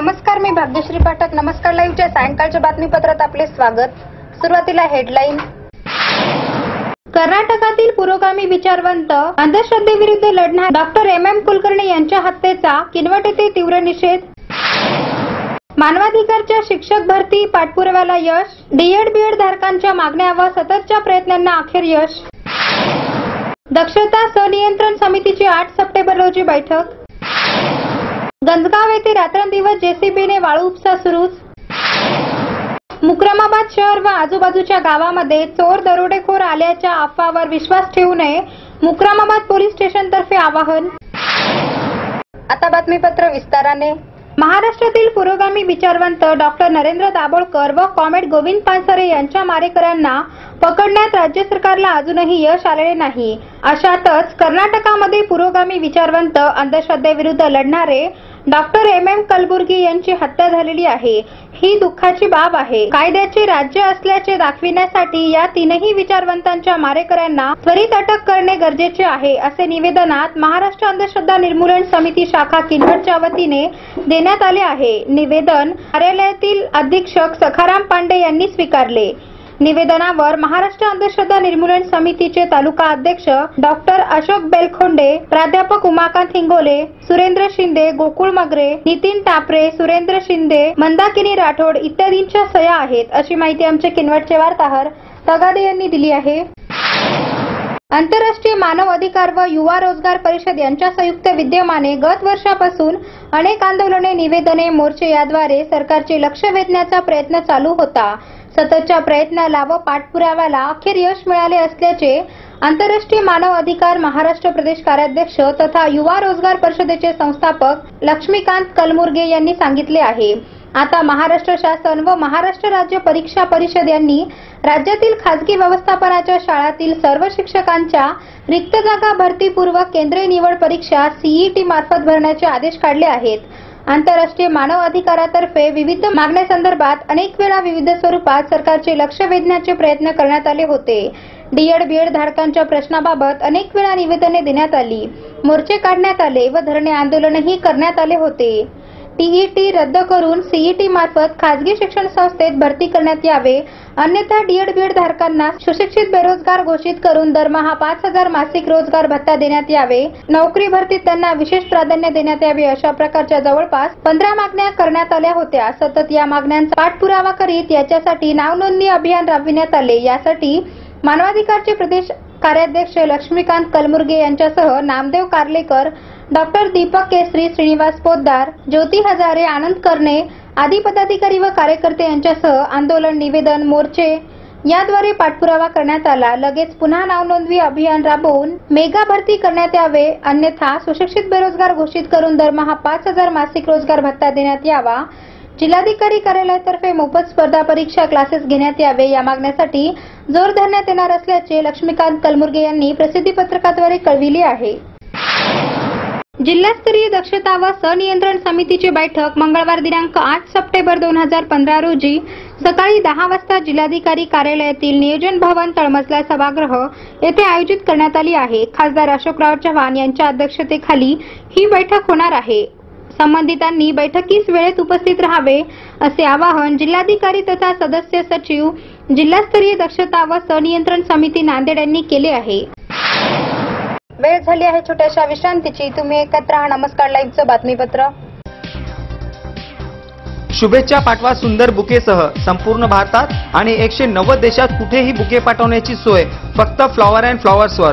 नमस्कार मी भाग्यश्री पाठक. नमस्कार लाईव्हच्या सायंकाळच्या बातमीपत्रात आपले स्वागत. सुरुवातीला हेडलाईन. कर्नाटकातील पुरोगामी विचारवंत अंधश्रद्धेविरुद्ध लढणार डॉक्टर एम एम कुलकर्णी यांच्या हत्येचा किनवट येथे तीव्र निषेध. मानवाधिकारच्या शिक्षक भरती पाठपुराव्याला यश. डीएड बीएड धारकांच्या मागण्या व सततच्या प्रयत्नांना अखेर यश. दक्षता सनियंत्रण समितीची आठ सप्टेंबर रोजी बैठक. गंजगाव येथे रात्रंदिवस जेसीबीने वाळू उपसा सुरूच मुक्रमाबाद शहर व आजूबाजूच्या गावामध्ये चोर दरोडेखोर आल्याच्या अफवावर विश्वास ठेवू नये मुक्रमाबाद पोलीस स्टेशनतर्फे आवाहन. आता बातमीपत्र विस्ताराने. महाराष्ट्रातील पुरोगामी विचारवंत डॉक्टर नरेंद्र दाभोळकर व कॉमेड गोविंद पानसरे यांच्या मारेकऱ्यांना पकडण्यात राज्य सरकारला अजूनही यश आलेले नाही. अशातच कर्नाटकामध्ये पुरोगामी विचारवंत अंधश्रद्धेविरुद्ध लढणारे डॉक्टर एम एम कलबुर्गी यांची हत्या झालेली आहे. ही दुःखाची बाब आहे. कायद्याचे राज्य असल्याचे दाखविण्यासाठी या तीनही विचारवंतांच्या मारेकऱ्यांना त्वरित अटक करणे गरजेचे आहे असे निवेदनात महाराष्ट्र अंधश्रद्धा निर्मूलन समिती शाखा किनवटच्या वतीने देण्यात आले आहे. निवेदन कार्यालयातील अधीक्षक सखाराम पांडे यांनी स्वीकारले. निवेदनावर महाराष्ट्र अंधश्रद्धा निर्मूलन समितीचे तालुका अध्यक्ष डॉक्टर अशोक बेलखोंडे प्राध्यापक उमाकांत हिंगोले सुरेंद्र शिंदे गोकुळ मगरे नितीन टापरे सुरेंद्र शिंदे मंदाकिनी राठोड इत्यादींच्या सह्या आहेत अशी माहिती आमचे किनवटचे वार्ताहर तगादे यांनी दिली आहे. आंतरराष्ट्रीय मानव अधिकार व युवा रोजगार परिषद यांच्या संयुक्त विद्यमाने गत वर्षापासून अनेक आंदोलने निवेदने मोर्चे याद्वारे सरकारचे लक्ष वेधण्याचा प्रयत्न चालू होता. सततच्या प्रयत्नाला व पाठपुराव्याला अखेर यश मिळाले असल्याचे आंतरराष्ट्रीय मानव अधिकार महाराष्ट्र प्रदेश कार्याध्यक्ष तथा युवा रोजगार परिषदेचे संस्थापक लक्ष्मीकांत कलमुर्गे यांनी सांगितले आहे. आता महाराष्ट्र शासन व महाराष्ट्र राज्य परीक्षा परिषद यांनी राज्यातील खासगी व्यवस्थापनाच्या शाळातील सर्व शिक्षकांच्या रिक्त जागा भरतीपूर्व केंद्रीय निवड परीक्षा सीईटी मार्फत भरण्याचे आदेश काढले आहेत. आंतरराष्ट्रीय मानव अधिकारातर्फे विविध मागण्यासंदर्भात अनेक वेळा विविध स्वरूपात सरकारचे लक्ष वेधण्याचे प्रयत्न करण्यात आले होते. डीएड बीएड धारकांच्या प्रश्नाबाबत अनेक वेळा निवेदने देण्यात आली. मोर्चे काढण्यात आले व धरणे आंदोलनही करण्यात आले होते. टीईटी रद्द करून सीईटी मार्फत खाजगी शिक्षण संस्थेत भरती करण्यात यावे. अन्यथा डीएड बीएड धारकांना सुशिक्षित बेरोजगार घोषित करून दरमहा पाच हजार मासिक रोजगार भत्ता देण्यात यावे. नोकरी भरतीत त्यांना विशेष प्राधान्य देण्यात यावे अशा प्रकारच्या जवळपास पंधरा मागण्या करण्यात आल्या होत्या. सतत या मागण्यांचा पाठपुरावा करीत याच्यासाठी नावनोंदणी अभियान राबविण्यात आले. यासाठी मानवाधिकारचे प्रदेश कार्याध्यक्ष लक्ष्मीकांत कलमुर्गे यांच्यासह नामदेव कार्लेकर डॉक्टर दीपक केसरी श्रीनिवास पोद्दार ज्योती हजारे आनंद करणे आदी पदाधिकारी व कार्यकर्ते यांच्यासह आंदोलन निवेदन मोर्चे याद्वारे पाठपुरावा करण्यात आला. लगेच पुन्हा नावनोंदणी अभियान राबवून मेगा भरती करण्यात यावे अन्यथा सुशिक्षित बेरोजगार घोषित करून दरमहा पाच हजार मासिक रोजगार भत्ता देण्यात यावा. जिल्हाधिकारी कार्यालयातर्फे मोफत स्पर्धा परीक्षा क्लासेस घेण्यात यावे या मागण्यासाठी जोर धरण्यात येणार असल्याचे लक्ष्मीकांत कलमुर्गे यांनी प्रसिद्धी पत्रकाद्वारे कळविले आहे. जिल्हास्तरीय दक्षता व सनियंत्रण समितीची बैठक मंगळवार दिनांक आठ सप्टेंबर दोन हजार पंधरा रोजी सकाळी दहा वाजता जिल्हाधिकारी कार्यालयातील नियोजन भवन तळमजला सभागृह येथे आयोजित करण्यात आली आहे. खासदार अशोकराव चव्हाण यांच्या अध्यक्षतेखाली ही बैठक होणार आहे. संबंधितांनी बैठकीस वेळेत उपस्थित राहावे असे आवाहन जिल्हाधिकारी तथा सदस्य सचिव जिल्हास्तरीय दक्षता व सनियंत्रण समिती नांदेड यांनी केले आहे. वेळ झाली आहे छोट्याशा विश्रांतीची. तुम्ही एकत्र राहा. नमस्कार. लाईव्हचं बातमीपत्र. शुभेच्छा पाठवा सुंदर बुकेसह. संपूर्ण भारतात आणि एकशे नव्वद देशात कुठेही बुके पाठवण्याची सोय. फक्त फ्लॉवर अँड फ्लॉवर्सवर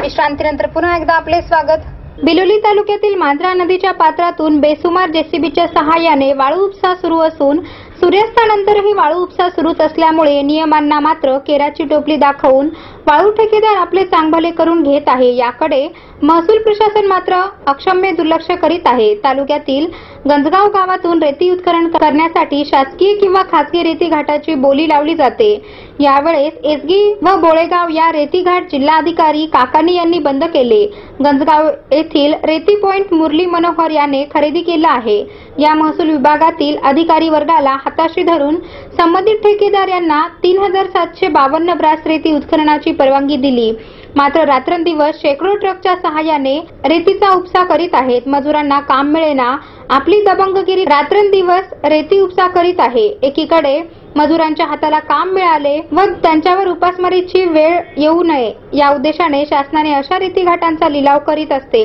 विश्रांतीनंतर पुन्हा एकदा आपले स्वागत. बिलोली तालुक्यातील मांजरा नदीच्या पात्रातून बेसुमार जेसीबीच्या सहाय्याने वाळू उपसा सुरू असून सूर्यास्तानंतरही वाळू उपसा सुरूच असल्यामुळे नियमांना मात्र केराची टोपली दाखवून वाळू ठेकेदार आपले चांगभले करून घेत आहे. याकडे महसूल प्रशासन मात्र अक्षम्य दुर्लक्ष करीत आहे. तालुक्यातील गंजगाव गावातून रेती उत्खनन करण्यासाठी शासकीय किंवा खासगी रेती घाटाची बोली लावली जाते. यावेळेस एसगी व बोळेगाव या रेती घाट जिल्हाधिकारी काकानी यांनी बंद केले. गंजगाव येथील रेती पॉइंट मुरली मनोहर याने खरेदी केला आहे. या महसूल विभागातील अधिकारी वर्गाला हाताशी धरून संबंधित ठेकेदार यांना तीन हजार सातशे बावन्न ब्रास रेती उत्खननाची परवानगी दिली. मात्र रात्रंदिवस शेकडो ट्रकच्या सहाय्याने रेतीचा उपसा करीत आहेत. मजुरांना काम मिळेना. आपली दबंगगिरी रात्रंदिवस रेती उपसा करीत आहे. एकीकडे मजुरांच्या हाताला काम मिळाले व त्यांच्यावर उपासमारीची वेळ येऊ नये या उद्देशाने शासनाने अशा रेती घाटांचा लिलाव करीत असते.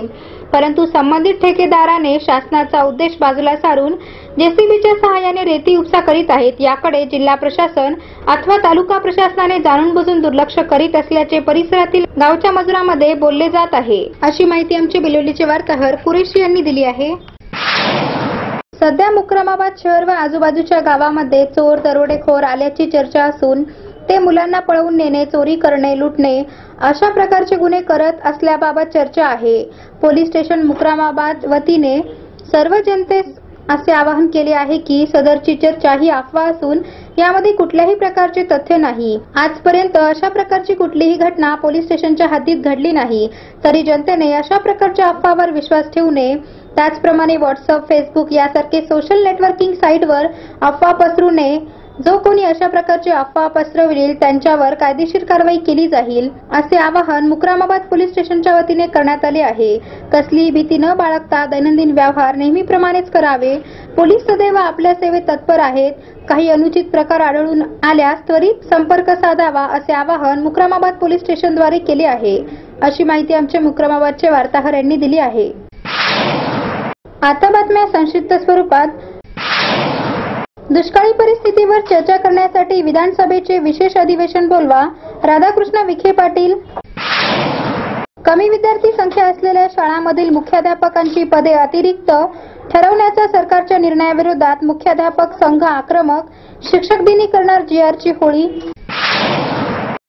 परंतु संबंधित ठेकेदाराने शासनाचा उद्देश बाजूला सारून जेसीबीच्या सहाय्याने रेती उपसा करीत आहेत याकडे जिल्हा प्रशासन अथवा तालुका प्रशासनाने जाणून बुजून दुर्लक्ष करीत असल्याचे परिसरातील गावच्या मजुरांमध्ये बोलले जात आहे. अशी माहिती आमचे बिलोलीचे वार्ताहर कुरेशी यांनी दिली आहे. सध्या मुक्रमाबाद शहर व आजूबाजूच्या गावामध्ये चोर दरोडेखोर आल्याची चर्चा असून ते मुलांना पळवून नेणे चोरी करणे लुटणे अशा प्रकारचे गुन्हे करत असल्याबाबत चर्चा आहे. पोलीस स्टेशन मुक्रामाबाद वतीने सर्व जनतेस असे आवाहन केले आहे की सदरची चर्चा ही अफवा असून यामध्ये कुठल्याही प्रकारचे तथ्य नाही. आजपर्यंत अशा प्रकारची कुठलीही घटना पोलीस स्टेशनच्या हद्दीत घडली नाही. तरी जनतेने अशा प्रकारच्या अफवावर विश्वास ठेवू नये. त्याचप्रमाणे व्हॉट्सअप फेसबुक यासारखे सोशल नेटवर्किंग साईटवर अफवा पसरू नये. जो कोणी अशा प्रकारची अफवा पसरविल त्यांच्यावर कायदेशीर कारवाई केली जाईल असे आवाहन मुक्रामाबाद पोलीस स्टेशनच्या वतीने करण्यात आले आहे. कसलीही भीती न बाळगता दैनंदिन व्यवहार नेहमीप्रमाणेच करावे. पोलीस सदैव आपल्या सेवेत तत्पर आहेत. काही अनुचित प्रकार आढळून आल्यास त्वरित संपर्क साधावा असे आवाहन मुक्रामाबाद पोलीस स्टेशनद्वारे केले आहे. अशी माहिती आमच्या मुक्रामाबादचे वार्ताहर यांनी दिली आहे. आता बातम्या संक्षिप्त स्वरूपात. दुष्काळी परिस्थितीवर चर्चा करण्यासाठी विधानसभेचे विशेष अधिवेशन बोलवा. राधाकृष्ण विखे पाटील. कमी विद्यार्थी संख्या असलेल्या शाळांमधील मुख्याध्यापकांची पदे अतिरिक्त ठरवण्याच्या सरकारच्या निर्णयाविरोधात मुख्याध्यापक संघ आक्रमक. शिक्षक दिनी करणार जीआरची होळी.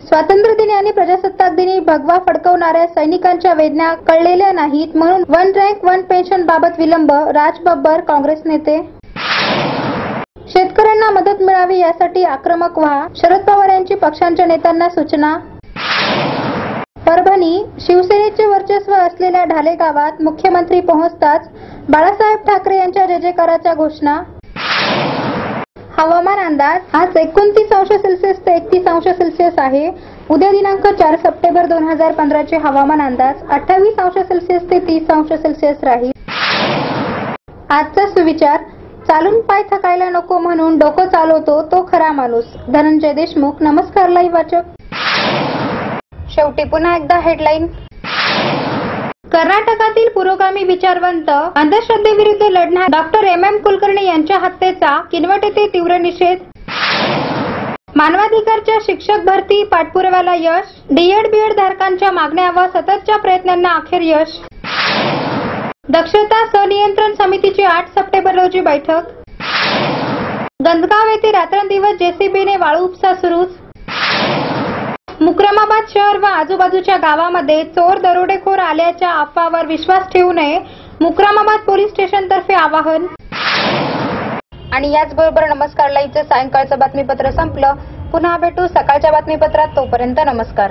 स्वातंत्र्य दिनी आणि प्रजासत्ताक दिनी भगवा फडकवणाऱ्या सैनिकांच्या वेदना कळलेल्या नाहीत म्हणून वन रँक वन पेन्शन बाबत विलंब राज बब्बर काँग्रेस नेते. शेतकऱ्यांना मदत मिळावी यासाठी आक्रमक व्हा. शरद पवार यांची पक्षांच्या नेत्यांना सूचना. परभणी शिवसेनेचे वर्चस्व असलेल्या ढाले गावात मुख्यमंत्री पोहोचताच बाळासाहेब ठाकरे यांच्या जय जयकाराच्या घोषणा. हवामान अंदाज आज एकोणतीस अंश सेल्सिअस ते एकतीस अंश सेल्सिअस आहे. उद्या दिनांक चार सप्टेंबर दोन हजार पंधराचे हवामान अंदाज अठ्ठावीस अंश सेल्सिअस ते तीस अंश सेल्सिअस राहील. आजचा सुविचार चालून पाय थकायला नको म्हणून डोकं चालवतो तो खरा माणूस. धनंजय देशमुख नमस्कार लाई वाचक. शेवटी पुन्हा एकदा हेडलाईन कर्नाटकातील पुरोगामी विचारवंत अंधश्रद्धेविरुद्ध लढणार डॉक्टर एम एम कुलकर्णी यांच्या हत्येचा किनवट येथे तीव्र निषेध. मानवाधिकारच्या शिक्षक भरती पाठपुराव्याला यश डीएड बीएड धारकांच्या मागण्या व सततच्या प्रयत्नांना अखेर यश. दक्षता सनियंत्रण समितीची आठ सप्टेंबर रोजी बैठक. गंजगाव येथे रात्रंदिवस जेसीबीने वाळू उपसा सुरूच मुक्रमाबाद शहर व आजूबाजूच्या गावामध्ये चोर दरोडेखोर आल्याच्या अफवावर विश्वास ठेवू नये मुक्रमाबाद पोलीस स्टेशन तर्फे आवाहन. आणि याचबरोबर नमस्कार लाईव्हचं सायंकाळचं बातमीपत्र संपलं. पुन्हा भेटू सकाळच्या बातमीपत्रात तोपर्यंत नमस्कार.